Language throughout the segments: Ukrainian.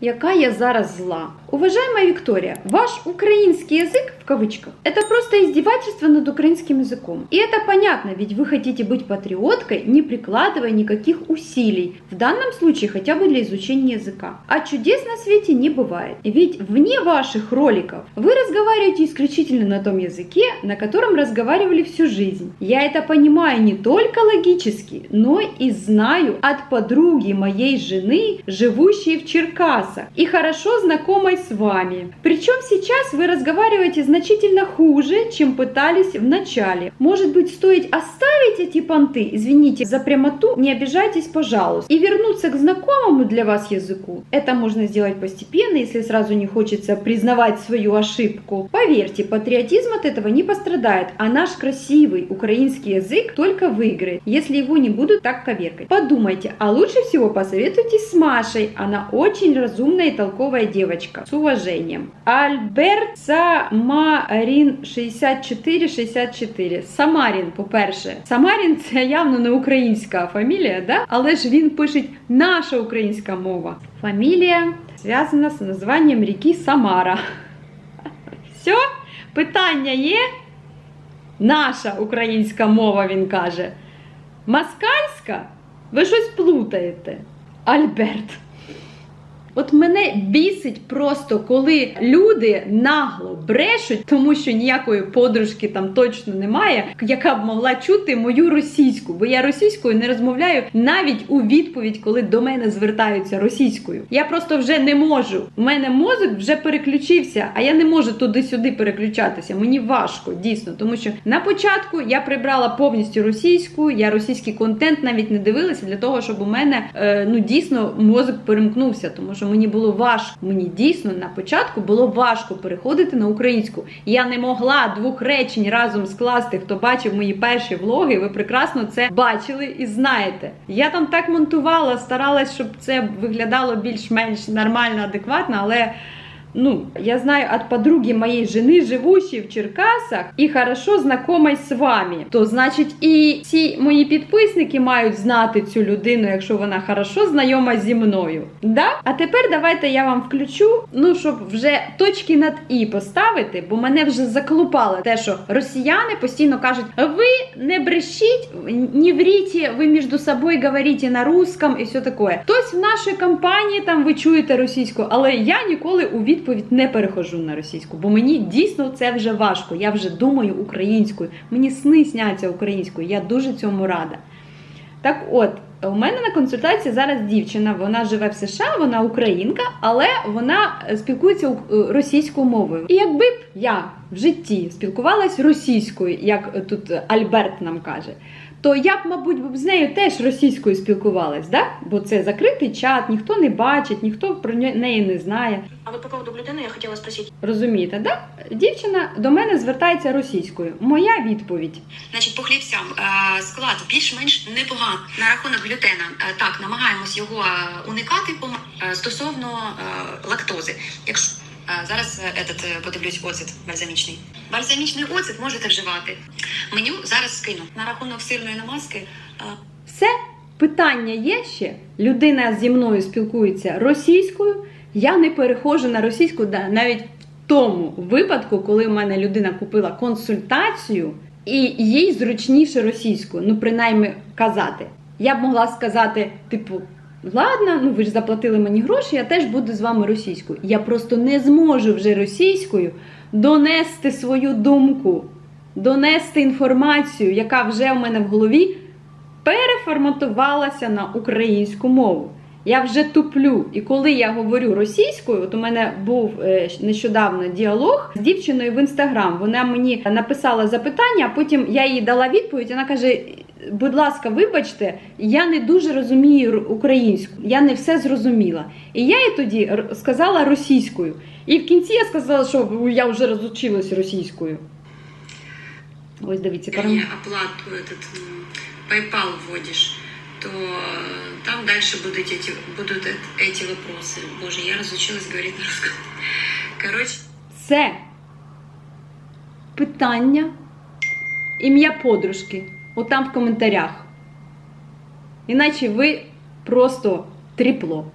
Яка я зараз зла. Уважаемая Виктория, ваш украинский язык, в кавычках, это просто издевательство над украинским языком. И это понятно, ведь вы хотите быть патриоткой, не прикладывая никаких усилий, в данном случае хотя бы для изучения языка. А чудес на свете не бывает. Ведь вне ваших роликов вы разговариваете исключительно на том языке, на котором разговаривали всю жизнь. Я это понимаю не только логически, но и знаю от подруги моей жены, живущей в Черкасах и хорошо знакомой с вами. Причем сейчас вы разговариваете значительно хуже, чем пытались в начале. Может быть, стоит оставить эти понты, извините за прямоту, не обижайтесь, пожалуйста, и вернуться к знакомому для вас языку. Это можно сделать постепенно, если сразу не хочется признавать свою ошибку. Поверьте, патриотизм от этого не пострадает, а наш красивый украинский язык только выиграет, если его не будут так коверкать. Подумайте, а лучше всего посоветуйтесь с Машей, она очень разумная и толковая девочка. С уважением. Альберт Самарін 6464. Самарін, по-перше. Самарін це явно не українська фамілія, да? але ж він пише наша українська мова. Фамілія зв'язана з названням ріки Самара. Все? Питання є? Наша українська мова, він каже. Москальська? Ви щось плутаєте. Альберт. От мене бісить просто, коли люди нагло брешуть, тому що ніякої подружки там точно немає, яка б могла чути мою російську, бо я російською не розмовляю навіть у відповідь, коли до мене звертаються російською. Я просто вже не можу. У мене мозок вже переключився, а я не можу туди-сюди переключатися. Мені важко, дійсно, тому що на початку я прибрала повністю російську, я російський контент навіть не дивилася для того, щоб у мене е, ну дійсно мозок перемкнувся, тому що мені було важко. Мені дійсно на початку було важко переходити на українську. Я не могла двох речень разом скласти. Хто бачив мої перші влоги, ви прекрасно це бачили і знаєте. Я там так монтувала, старалась, щоб це виглядало більш-менш нормально, адекватно, але. Ну, я знаю от подруги моей жены, живущей в Черкасах і хорошо знакомой з вами. То значить, і ці мої підписники мають знати цю людину, якщо вона хорошо знайома зі мною. Да? А тепер давайте я вам включу, ну щоб вже точки над і поставити, бо мене вже заклупало те, що росіяни постійно кажуть: ви не брешіть, не вріть, ви між собою говорите на русском і все таке. Хтось в нашій компанії там ви чуєте російську, але я ніколи у відповідь не перехожу на російську, бо мені дійсно це вже важко. Я вже думаю українською. Мені сни сняться українською. Я дуже цьому рада. Так от, у мене на консультації зараз дівчина, вона живе в США, вона українка, але вона спілкується е, російською мовою. І якби б я в житті спілкувалась російською, як тут Альберт нам каже, то я б, мабуть, з нею теж російською спілкувалась, да? бо це закритий чат, ніхто не бачить, ніхто про неї не знає. А вот по поводу глютена я хотела спросить. Розумієте, да? Дівчина до мене звертається російською. Моя відповідь. Значить, по хлібцям е, склад більш-менш непоганий на рахунок глютена. Е, Так, намагаємось його е, уникати стосовно лактози. Якщо е, зараз е, этот, е, подивлюсь оцет бальзамічний. Бальзамічний оцет можете вживати. Меню зараз скину. На рахунок сирної намазки. е, Все питання є ще. Людина зі мною спілкується російською. Я не переходжу на російську навіть в тому випадку, коли в мене людина купила консультацію, і їй зручніше російською, ну принаймні казати. Я б могла сказати, типу. Ладно, ну ви ж заплатили мені гроші, я теж буду з вами російською. Я просто не зможу вже російською донести свою думку, донести інформацію, яка вже в мене в голові переформатувалася на українську мову. Я вже туплю. І коли я говорю російською, от у мене був е, нещодавно діалог з дівчиною в інстаграм. Вона мені написала запитання, а потім я їй дала відповідь. Вона каже: будь ласка, вибачте, я не дуже розумію р- українську, я не все зрозуміла. І я їй тоді р- сказала російською. І в кінці я сказала, що я вже розучилась російською. Ось дивіться, вернее, оплату этот м, PayPal вводишь, то э, там дальше будут эти, будут эт- эти вопросы. Боже, я разучилась говорить на русском. Короче, Це питання, ім'я подружки. Отам в коментарях. Іначе ви просто тріпло.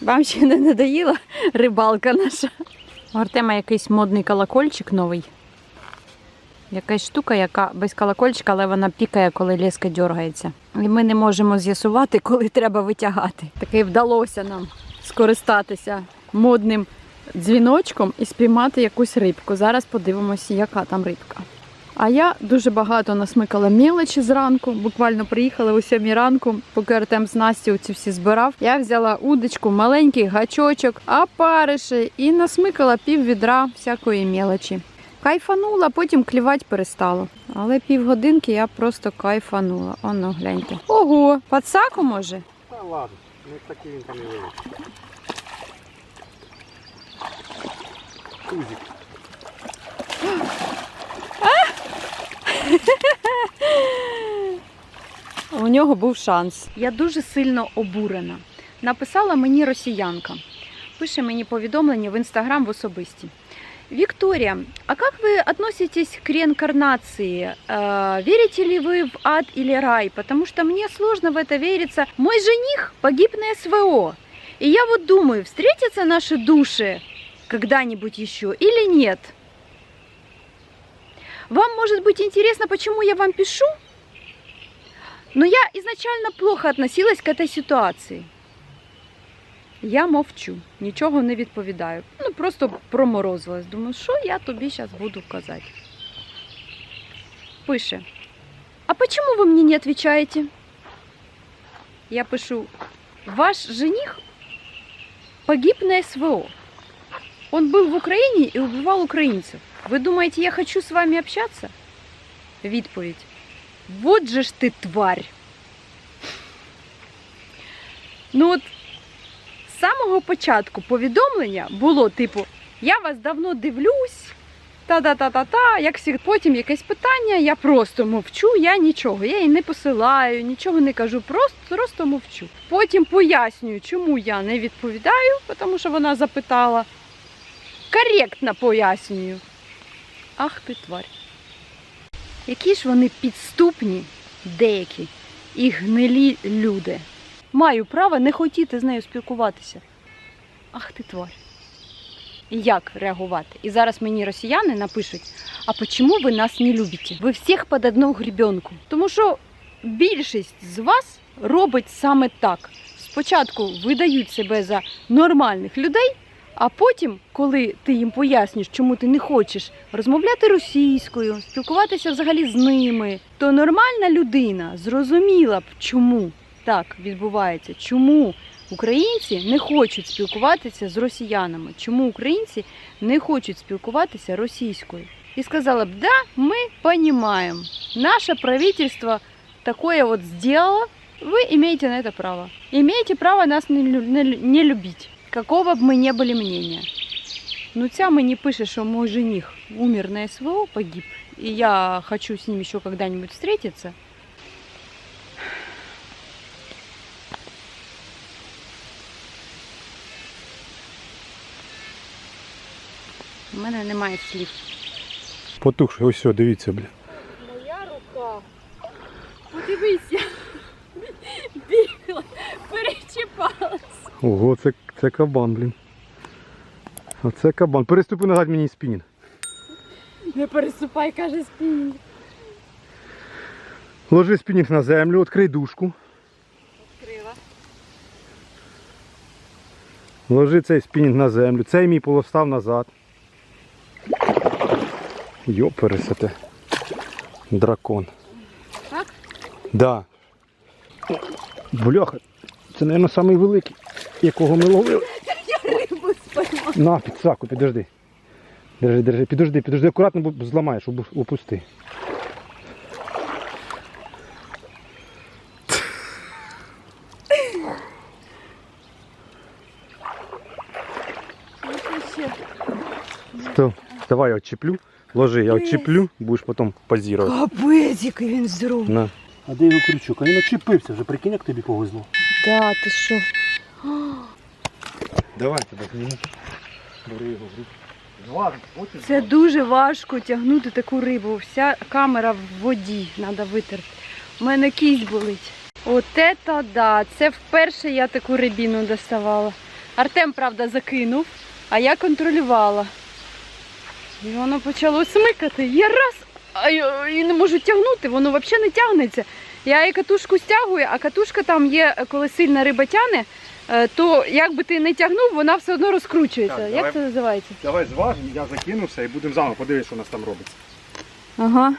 Вам ще не надоїла рибалка наша. У Артема якийсь модний колокольчик новий. Якась штука, яка без колокольчика, але вона пікає, коли леска дергається. І ми не можемо з'ясувати, коли треба витягати. Таки вдалося нам скористатися модним дзвіночком і спіймати якусь рибку. Зараз подивимося, яка там рибка. А я дуже багато насмикала мелочі зранку. Буквально приїхала о 7 ранку, поки Артем з Настю ці всі збирав. Я взяла удочку, маленький гачочок, опариші і насмикала пів відра всякої мелочі. Кайфанула, потім клівати перестало. Але півгодинки я просто кайфанула. Оно, гляньте. Ого, пацаку може? Та ладно, не такий він там і. Тузик. У нього був шанс. Я дуже сильно обурена. Написала мені росіянка. Пише мені повідомлення в інстаграм в особисті. Виктория, а как вы относитесь к реинкарнации? Э, верите ли вы в ад или рай? Потому что мне сложно в это вериться. Мой жених погиб на СВО. И я вот думаю, встретятся наши души когда-нибудь еще или нет? Вам может быть интересно, почему я вам пишу? Но я изначально плохо относилась к этой ситуации. Я мовчу, нічого не відповідаю. Ну просто проморозилась. Думаю, що я тобі зараз буду казати. Пише. А почему вы мне не отвечаете? Я пишу, ваш жених погиб на СВО. Он был в Украине и убивал украинцев. Вы думаете, я хочу с вами общаться? Відповідь. Вот же ж ти тварь. Ну от з самого початку повідомлення було типу: Я вас давно дивлюсь. Та-та-та-та-та, як всі, потім якесь питання, я просто мовчу, я нічого, я їй не посилаю, нічого не кажу, просто, просто мовчу. Потім пояснюю, чому я не відповідаю, тому що вона запитала. Коректно пояснюю. Ах ти тварь. Які ж вони підступні, деякі і гнилі люди. Маю право не хотіти з нею спілкуватися. Ах ти тварь. Як реагувати? І зараз мені росіяни напишуть: а чому ви нас не любите? Ви всіх під одну гребенку. Тому що більшість з вас робить саме так. Спочатку видають себе за нормальних людей, а потім, коли ти їм пояснюєш, чому ти не хочеш розмовляти російською, спілкуватися взагалі з ними, то нормальна людина зрозуміла б, чому так відбувається, чому українці не хочуть спілкуватися з росіянами, чому українці не хочуть спілкуватися російською. І сказала б, да, ми розуміємо, наше правительство такое вот сделало, вы имеете на это право. Имеете право нас не любить, какого б ми не були мнения. Ну, ця мені пише, що мой жених умер на СВО, погиб, и я хочу с ним еще когда-нибудь встретиться. У мене немає слів. Потухши, ось все, дивіться, бля. Моя рука. Подивися. Бігла, перечіпалась. Ого, це, це кабан, блін. Оце кабан. Переступи назад мені спінінг. Не переступай, каже спінінг. Ложи спінінг на землю, відкрий дужку. Крила. Ложи цей спінінг на землю. Цей мій полостав назад. Йо, пересете. Дракон. Так? Да. Бляха. Це, мабуть, самий великий, якого ми ловили. Я рибу споймала. На, підсаку, підожди. Держи, держи, підожди, підожди, акуратно бо зламаєш, опусти. То, давай я отчеплю. Ложи, я отчеплю, будеш потім позірувати. Капець, який він здоровий. На. А де його крючок? А він очепився вже, прикинь, як тобі повезло. Да, ти що? Давай тебе зніму. Бери його в руки. Ну. Це дуже важко тягнути таку рибу. Вся камера в воді, треба витерти. У мене кість болить. От це да. Це вперше я таку рибіну доставала. Артем, правда, закинув, а я контролювала. І воно почало смикати. Я раз, а я і не можу тягнути, воно взагалі не тягнеться. Я і катушку стягую, а катушка там є, коли сильна риба тягне, то як би ти не тягнув, вона все одно розкручується. Так, як давай. це називається? Давай зважимо, я закинувся і будемо заново подивитися, що у нас там робиться. Ага,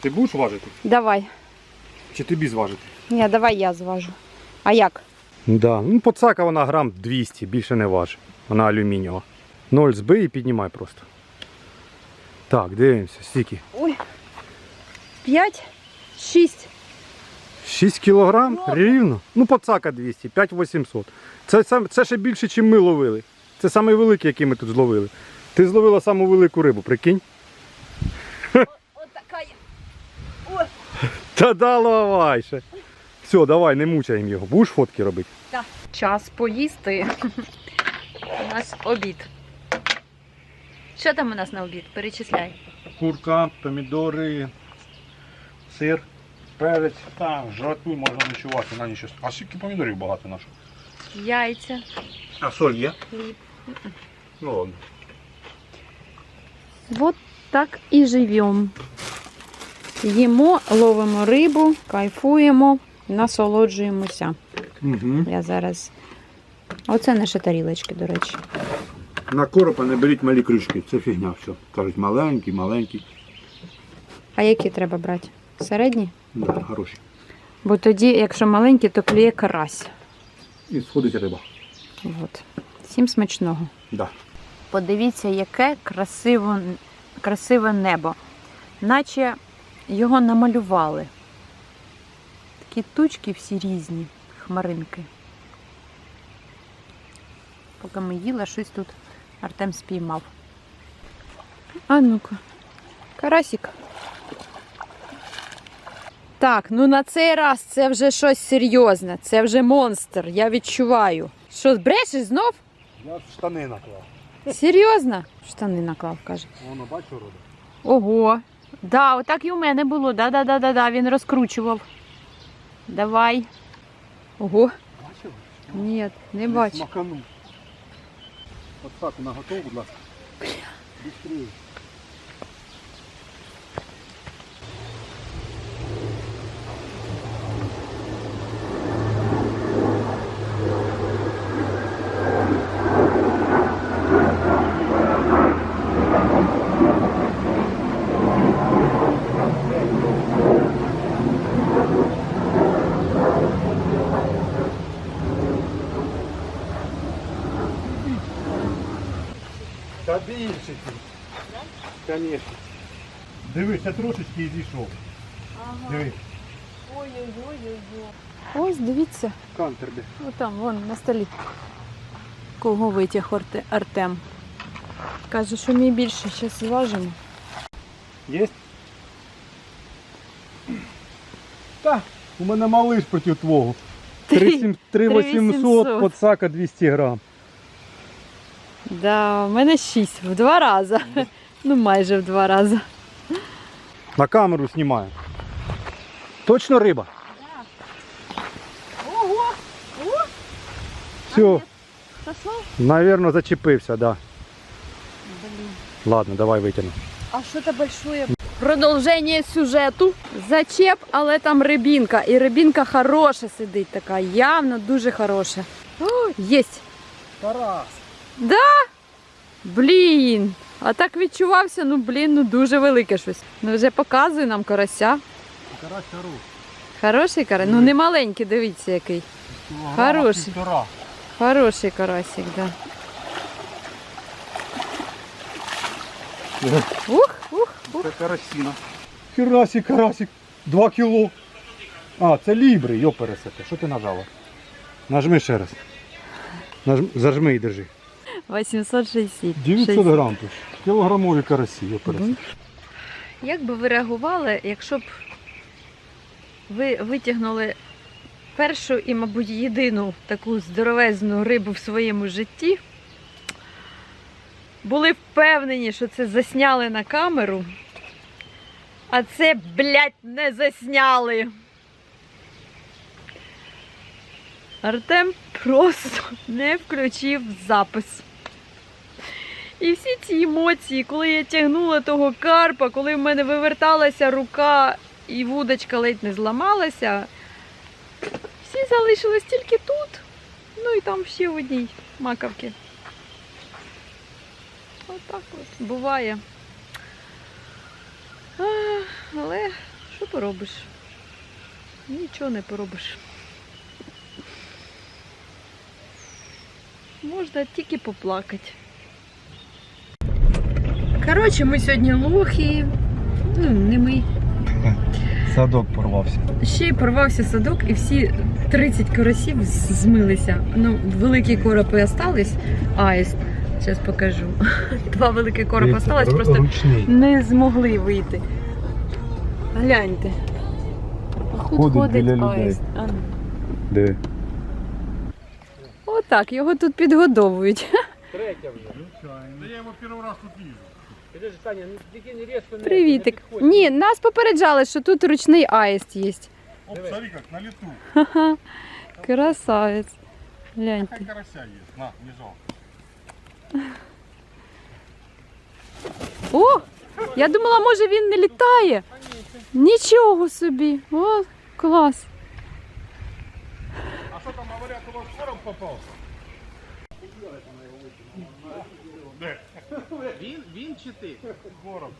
Ти будеш важити? давай. Чи тобі зважити? Ні, давай я зважу. А як? Да. Ну, подсака вона грам 200, більше не важить. Вона алюмінієва. Ноль збий і піднімай просто. Так, дивимося, стільки. Ой. П'ять, шість. 6 кілограм рівно. Ну, подсака 200, 5 800. Це, це ще більше, ніж ми ловили. Це найвеликий, який ми тут зловили. Ти зловила саму велику рибу, прикинь? Отака я. Та давай ще. Все, давай, не мучаємо його. Будеш фотки робити? Час поїсти. У нас обід. Що там у нас на обід? Перечисляй. Курка, помідори, сир, перець. Та, жратву можна ночувати на ніч. А скільки помідорів багато наших? Яйця, А соль є? хліб. Ну ладно. Вот так і живемо. Їмо, ловимо рибу, кайфуємо, насолоджуємося. Угу. Я зараз. Оце наші тарілочки, до речі. На коропа не беріть малі крючки, це фігня все. Кажуть, маленький, маленький. А які треба брати? Середні? Да, хороші. Бо тоді, якщо маленькі, то клює карась. І сходить риба. От. Всім смачного. Да. Подивіться, яке красиво, красиве небо. Наче його намалювали. Такі тучки всі різні, хмаринки. Поки ми їли, щось тут Артем спіймав. А ну-ка. Карасик. Так, ну на цей раз це вже щось серйозне. Це вже монстр, я відчуваю. Що, брешеш знов? Я штани наклав. Серйозно? Штани наклав, каже. Воно бачу рода. Ого. Да, отак і у мене було. Да, да, да, да, да. Він розкручував. Давай. Ого. Бачив? Ні, не бачу. Смаканув. От так, на готов, будь ласка. Быстрее. Та більше ти. Звісно. Дивись, я трошечки і зійшов. Дивись, Ось, дивіться. кантер де. Отам, вон, на столі. Кого витяг Артем? Каже, що мій більше, зараз зважимо. Є? Та, у мене малиш проти твого. Три- 3800, 3800. подсака 200 грам. Да, у мене шість в два рази. Ну, майже в два рази. На камеру знімаю. Точно риба? Ого! Все, Пішло? навірно, зачепився, да. Ладно, давай витягну. А що-то большое. Продовження сюжету. Зачеп, але там рибінка. І рибінка хороша сидить така, явно дуже хороша. О, єсть. Тарас. Блін. А так відчувався, ну блін, ну дуже велике щось. Ну вже показує нам карася. Тарас хороший. Хороший карась. Ну не маленький, дивіться який. Хороший. Хороший карасик, да. Ух, ух, ух. Це карасіна. Херасик, карасик. 2 кіло. А, це лібри, йо пересете. Що ти нажала? Нажми ще раз. Нажми, зажми і держи. 860. 900 грам тут. Кілограмові карасі, йо пересете. Як би ви реагували, якщо б ви витягнули першу і, мабуть, єдину таку здоровезну рибу в своєму житті? Були впевнені, що це засняли на камеру, а це, блядь, не засняли. Артем просто не включив запис. І всі ці емоції, коли я тягнула того карпа, коли в мене виверталася рука і вудочка ледь не зламалася, всі залишились тільки тут. Ну і там ще в одній маковці. Отак от буває. А, але що поробиш? Нічого не поробиш. Можна тільки поплакати. Коротше, ми сьогодні лохи. Ну, не ми. Садок порвався. Ще й порвався садок, і всі 30 карасів з- змилися. Ну, великі коропи остались. Аїст. Зараз покажу. Два великі коропи остались, просто ручний. не змогли вийти. Гляньте. Тут Ходить ходить біля людей. аїст. А ну. Де? Отак, його тут підгодовують. Третя вже. Я его первый раз тут вижу. Ну Привітик. Ні, нас попереджали, що тут ручний аїст є. Оп, смотри как, на лету. Ха-ха. Красавець. Гляньте. Хай карася есть. На, не жалко. О! Я думала, може він не літає. Нічого собі. О, клас. А что там говорят, у вас короб попался? Він, він чи ти? Короб,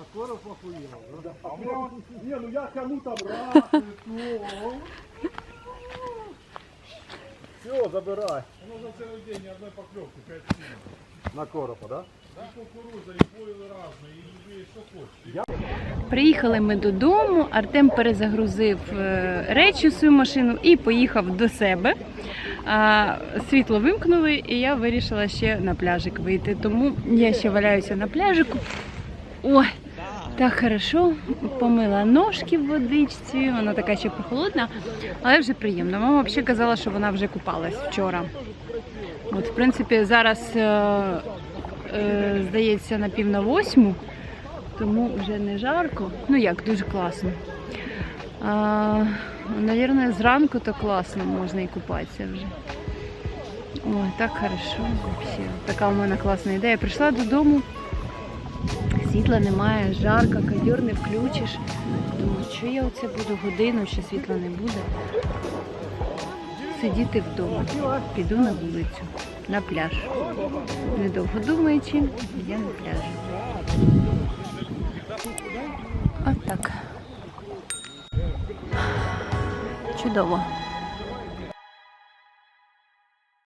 А коров охуєв. А у меня вот Ні, ну я кому там раз, Все, забирай. оно за целый день ни одной поклевки, 5 сильно. На коропа, да? Да, кукуруза и пойлы разные, и любые, что хочешь. Приїхали ми додому. Артем перезагрузив е, речі в свою машину і поїхав до себе. Світло вимкнули, і я вирішила ще на пляжик вийти. Тому я ще валяюся на пляжику. Ой, так хорошо. Помила ножки в водичці, вона така ще прохолодна, але вже приємно. Мама взагалі казала, що вона вже купалась вчора. От, в принципі, зараз, е, е, здається, на пів на восьму тому вже не жарко. Ну як, дуже класно. Навірно, зранку то класно, можна і купатися вже. Ой, так хорошо. Вообще. Така у мене класна ідея. Прийшла додому, світла немає, жарко, ковер не включиш. Думаю, що я оце буду годину, що світла не буде. Сидіти вдома. Піду на вулицю, на пляж. Недовго думаючи, я на пляжі. От так. Чудово.